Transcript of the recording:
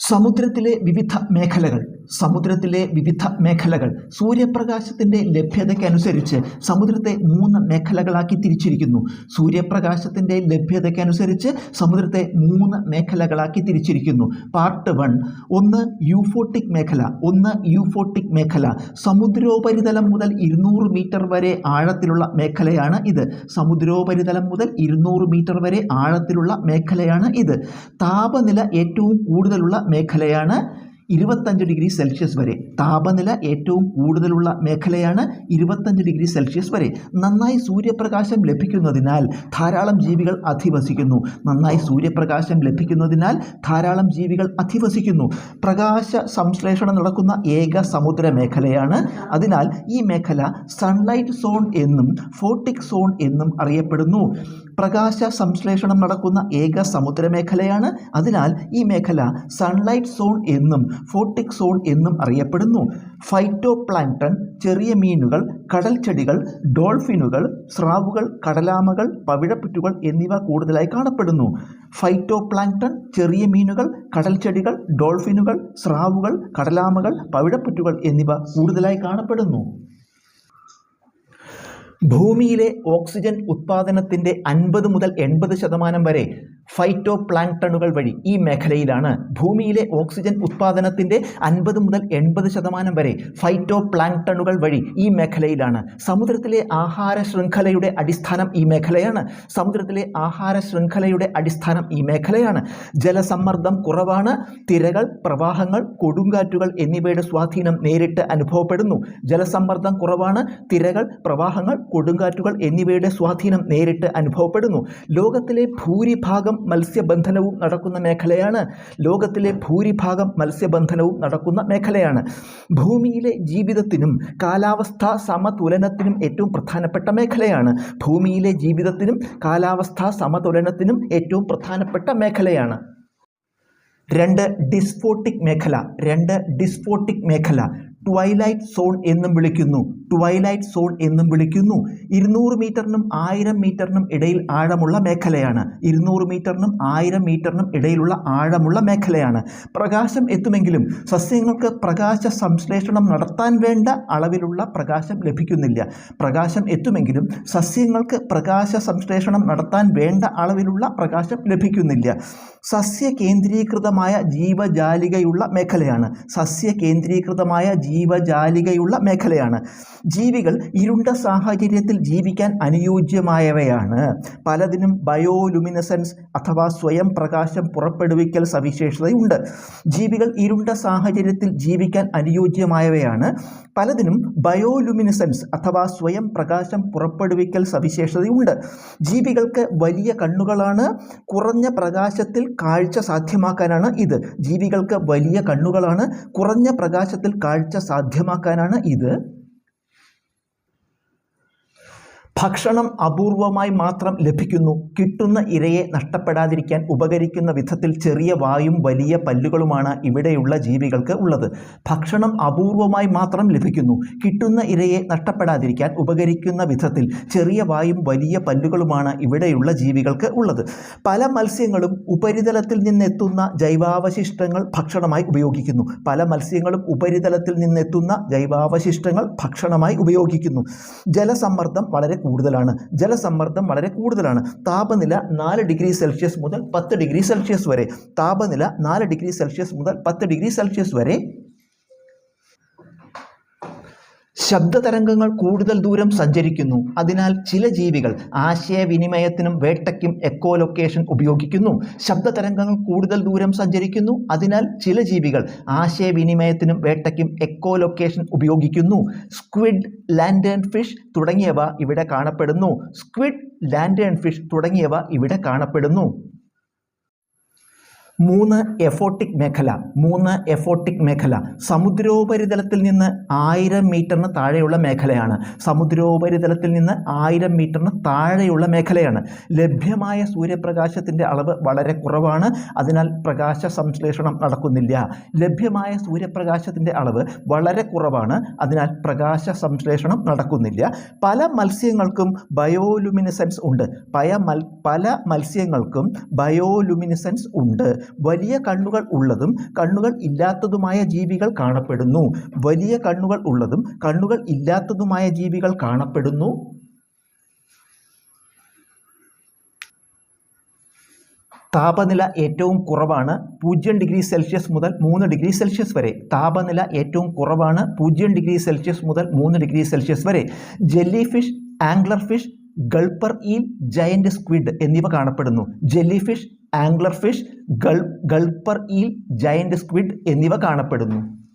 സമുദ്രത്തിലെ വിവിധ മേഖലകൾ സമുദ്രത്തിലെ വിവിധ മേഖലകൾ സൂര്യപ്രകാശത്തിന്റെ ലഭ്യതയ്ക്കനുസരിച്ച് സമുദ്രത്തെ മൂന്ന് മേഖലകളാക്കി തിരിച്ചിരിക്കുന്നു. സൂര്യപ്രകാശത്തിന്റെ ലഭ്യതയ്ക്കനുസരിച്ച് സമുദ്രത്തെ മൂന്ന് മേഖലകളാക്കി തിരിച്ചിരിക്കുന്നു. പാർട്ട് വൺ ഒന്ന് യൂഫോട്ടിക് മേഖല ഒന്ന് യൂഫോട്ടിക് മേഖല. സമുദ്രോപരിതലം മുതൽ ഇരുന്നൂറ് മീറ്റർ വരെ ആഴത്തിലുള്ള മേഖലയാണ് ഇത്. സമുദ്രോപരിതലം മുതൽ ഇരുന്നൂറ് മീറ്റർ വരെ ആഴത്തിലുള്ള മേഖലയാണ് ഇത്. താപനില ഏറ്റവും കൂടുതലുള്ള മേഖലയാണ് ഇരുപത്തഞ്ച് ഡിഗ്രി സെൽഷ്യസ് വരെ. താപനില ഏറ്റവും കൂടുതലുള്ള മേഖലയാണ് ഇരുപത്തഞ്ച് ഡിഗ്രി സെൽഷ്യസ് വരെ. നന്നായി സൂര്യപ്രകാശം ലഭിക്കുന്നതിനാൽ ധാരാളം ജീവികൾ അധിവസിക്കുന്നു. നന്നായി സൂര്യപ്രകാശം ലഭിക്കുന്നതിനാൽ ധാരാളം ജീവികൾ അധിവസിക്കുന്നു. പ്രകാശ സംശ്ലേഷണം നടക്കുന്ന ഏക സമുദ്ര മേഖലയാണ്. അതിനാൽ ഈ മേഖല സൺലൈറ്റ് സോൺ എന്നും ഫോട്ടിക് സോൺ എന്നും അറിയപ്പെടുന്നു. പ്രകാശ സംശ്ലേഷണം നടക്കുന്ന ഏക സമുദ്രമേഖലയാണ്. അതിനാൽ ഈ മേഖല സൺലൈറ്റ് സോൺ എന്നും ഫോട്ടിക് സോൺ എന്നും അറിയപ്പെടുന്നു. ഫൈറ്റോ പ്ലാങ്ടൺ ചെറിയ മീനുകൾ കടൽ ചെടികൾ ഡോൾഫിനുകൾ സ്രാവുകൾ കടലാമകൾ പവിഴപ്പുറ്റുകൾ എന്നിവ കൂടുതലായി കാണപ്പെടുന്നു. ഫൈറ്റോ പ്ലാങ്ടൺ ചെറിയ മീനുകൾ കടൽ ചെടികൾ ഡോൾഫിനുകൾ സ്രാവുകൾ കടലാമകൾ പവിഴപ്പുറ്റുകൾ എന്നിവ കൂടുതലായി കാണപ്പെടുന്നു. ഭൂമിയിലെ ഓക്സിജൻ ഉത്പാദനത്തിന്റെ അൻപത് മുതൽ എൺപത് ശതമാനം വരെ ഫൈറ്റോ പ്ലാങ്ടണുകൾ വഴി ഈ മേഖലയിലാണ് ഭൂമിയിലെ ഓക്സിജൻ ഉത്പാദനത്തിന്റെ അൻപത് മുതൽ എൺപത് ശതമാനം വരെ ഫൈറ്റോ പ്ലാങ്ടണുകൾ വഴി ഈ മേഖലയിലാണ്. സമുദ്രത്തിലെ ആഹാര ശൃംഖലയുടെ അടിസ്ഥാനം ഈ മേഖലയാണ്. സമുദ്രത്തിലെ ആഹാര ശൃംഖലയുടെ അടിസ്ഥാനം ഈ മേഖലയാണ്. ജലസമ്മർദ്ദം കുറവാണ് തിരകൾ പ്രവാഹങ്ങൾ കൊടുങ്കാറ്റുകൾ എന്നിവയുടെ സ്വാധീനം നേരിട്ട് അനുഭവപ്പെടുന്നു. ജലസമ്മർദ്ദം കുറവാണ് തിരകൾ പ്രവാഹങ്ങൾ കൊടുങ്കാറ്റുകൾ എന്നിവയുടെ സ്വാധീനം നേരിട്ട് അനുഭവപ്പെടുന്നു. ലോകത്തിലെ ഭൂരിഭാഗം മത്സ്യബന്ധനവും നടക്കുന്ന മേഖലയാണ്. ലോകത്തിലെ ഭൂരിഭാഗം മത്സ്യബന്ധനവും നടക്കുന്ന മേഖലയാണ്. ഭൂമിയിലെ ജീവിതത്തിനും കാലാവസ്ഥാ സമതുലനത്തിനും ഏറ്റവും പ്രധാനപ്പെട്ട മേഖലയാണ്. ഭൂമിയിലെ ജീവിതത്തിനും കാലാവസ്ഥാ സമതുലനത്തിനും ഏറ്റവും പ്രധാനപ്പെട്ട മേഖലയാണ്. രണ്ട് ഡിസ്ഫോട്ടിക് മേഖല രണ്ട് ഡിസ്ഫോട്ടിക് മേഖല ട്വൈലൈറ്റ് സോൺ എന്നും വിളിക്കുന്നു. ട്വൈലൈറ്റ് സോൺ എന്നും വിളിക്കുന്നു. ഇരുന്നൂറ് മീറ്ററിനും ആയിരം മീറ്ററിനും ഇടയിൽ ആഴമുള്ള മേഖലയാണ്. ഇരുന്നൂറ് മീറ്ററിനും ആയിരം മീറ്ററിനും ഇടയിലുള്ള ആഴമുള്ള മേഖലയാണ്. പ്രകാശം എത്തുമെങ്കിലും സസ്യങ്ങൾക്ക് പ്രകാശ സംശ്ലേഷണം നടത്താൻ വേണ്ട അളവിലുള്ള പ്രകാശം ലഭിക്കുന്നില്ല. പ്രകാശം എത്തുമെങ്കിലും സസ്യങ്ങൾക്ക് പ്രകാശ സംശ്ലേഷണം നടത്താൻ വേണ്ട അളവിലുള്ള പ്രകാശം ലഭിക്കുന്നില്ല. സസ്യ കേന്ദ്രീകൃതമായ ജീവജാലികയുള്ള മേഖലയാണ്. സസ്യ കേന്ദ്രീകൃതമായ ജീവജാലികയുള്ള മേഖലയാണ്. ജീവികൾ ഇരുണ്ട സാഹചര്യത്തിൽ ജീവിക്കാൻ അനുയോജ്യമായവയാണ്. പലതിനും ബയോലുമിനസൻസ് അഥവാ സ്വയം പ്രകാശം പുറപ്പെടുവിക്കൽ സവിശേഷതയുണ്ട്. ജീവികൾ ഇരുണ്ട സാഹചര്യത്തിൽ ജീവിക്കാൻ അനുയോജ്യമായവയാണ്. പലതിനും ബയോലുമിനസൻസ് അഥവാ സ്വയം പ്രകാശം പുറപ്പെടുവിക്കൽ സവിശേഷതയുണ്ട്. ജീവികൾക്ക് വലിയ കണ്ണുകളാണ്. കുറഞ്ഞ പ്രകാശത്തിൽ കാഴ്ച സാധ്യമാക്കാനാണ് ഇത്. ജീവികൾക്ക് വലിയ കണ്ണുകളാണ്. കുറഞ്ഞ പ്രകാശത്തിൽ കാഴ്ച സാധ്യമാക്കാനാണ് ഇത്. ഭക്ഷണം അപൂർവമായി മാത്രം ലഭിക്കുന്നു. കിട്ടുന്ന ഇരയെ നഷ്ടപ്പെടാതിരിക്കാൻ ഉപകരിക്കുന്ന വിധത്തിൽ ചെറിയ വായും വലിയ പല്ലുകളുമാണ് ഇവിടെയുള്ള ജീവികൾക്ക് ഉള്ളത്. ഭക്ഷണം അപൂർവമായി മാത്രം ലഭിക്കുന്നു. കിട്ടുന്ന ഇരയെ നഷ്ടപ്പെടാതിരിക്കാൻ ഉപകരിക്കുന്ന വിധത്തിൽ ചെറിയ വായും വലിയ പല്ലുകളുമാണ് ഇവിടെയുള്ള ജീവികൾക്ക് ഉള്ളത്. പല മത്സ്യങ്ങളും ഉപരിതലത്തിൽ നിന്നെത്തുന്ന ജൈവാവശിഷ്ടങ്ങൾ ഭക്ഷണമായി ഉപയോഗിക്കുന്നു. പല മത്സ്യങ്ങളും ഉപരിതലത്തിൽ നിന്നെത്തുന്ന ജൈവാവശിഷ്ടങ്ങൾ ഭക്ഷണമായി ഉപയോഗിക്കുന്നു. ജലസമ്മർദ്ദം വളരെ കൂടുതലാണ്. ജലസമ്മർദ്ദം വളരെ കൂടുതലാണ്. താപനില നാല് ഡിഗ്രി സെൽഷ്യസ് മുതൽ പത്ത് ഡിഗ്രി സെൽഷ്യസ് വരെ. താപനില നാല് ഡിഗ്രി സെൽഷ്യസ് മുതൽ പത്ത് ഡിഗ്രി സെൽഷ്യസ് വരെ ശബ്ദതരംഗങ്ങൾ കൂടുതൽ ദൂരം സഞ്ചരിക്കുന്നു. അതിനാൽ ചില ജീവികൾ ആശയവിനിമയത്തിനും വേട്ടയ്ക്കും എക്കോ ലൊക്കേഷൻ ഉപയോഗിക്കുന്നു. ശബ്ദതരംഗങ്ങൾ കൂടുതൽ ദൂരം സഞ്ചരിക്കുന്നു. അതിനാൽ ചില ജീവികൾ ആശയവിനിമയത്തിനും വേട്ടയ്ക്കും എക്കോ ലൊക്കേഷൻ ഉപയോഗിക്കുന്നു. സ്ക്വിഡ് ലാൻഡേൺ ഫിഷ് തുടങ്ങിയവ ഇവിടെ കാണപ്പെടുന്നു. സ്ക്വിഡ് ലാൻഡേൺ ഫിഷ് തുടങ്ങിയവ ഇവിടെ കാണപ്പെടുന്നു. മൂന്ന് എഫോട്ടിക് മേഖല മൂന്ന് എഫോട്ടിക് മേഖല. സമുദ്രോപരിതലത്തിൽ നിന്ന് ആയിരം മീറ്ററിന് താഴെയുള്ള മേഖലയാണ്. സമുദ്രോപരിതലത്തിൽ നിന്ന് ആയിരം മീറ്ററിന് താഴെയുള്ള മേഖലയാണ്. ലഭ്യമായ സൂര്യപ്രകാശത്തിന്റെ അളവ് വളരെ കുറവാണ്. അതിനാൽ പ്രകാശ സംശ്ലേഷണം നടക്കുന്നില്ല. ലഭ്യമായ സൂര്യപ്രകാശത്തിന്റെ അളവ് വളരെ കുറവാണ്. അതിനാൽ പ്രകാശ സംശ്ലേഷണം നടക്കുന്നില്ല. പല മത്സ്യങ്ങൾക്കും ബയോലുമിനിസൻസ് ഉണ്ട്. പല മൽ പല മത്സ്യങ്ങൾക്കും ബയോലുമിനിസൻസ് ഉണ്ട്. വലിയ കണ്ണുകൾ ഉള്ളതും കണ്ണുകൾ ഇല്ലാത്തതുമായ ജീവികൾ കാണപ്പെടുന്നു. വലിയ കണ്ണുകൾ ഉള്ളതും കണ്ണുകൾ ഇല്ലാത്തതുമായ ജീവികൾ കാണപ്പെടുന്നു. താപനില ഏറ്റവും കുറവാണ് പൂജ്യം ഡിഗ്രി സെൽഷ്യസ് മുതൽ മൂന്ന് ഡിഗ്രി സെൽഷ്യസ് വരെ. താപനില ഏറ്റവും കുറവാണ് പൂജ്യം ഡിഗ്രി സെൽഷ്യസ് മുതൽ മൂന്ന് ഡിഗ്രി സെൽഷ്യസ് വരെ. Jelly fish angler fish gulper eel giant squid എന്നിവ കാണപ്പെടുന്നു. Jelly fish angler fish gul gulper eel giant squid എന്നിവ കാണപ്പെടുന്നു.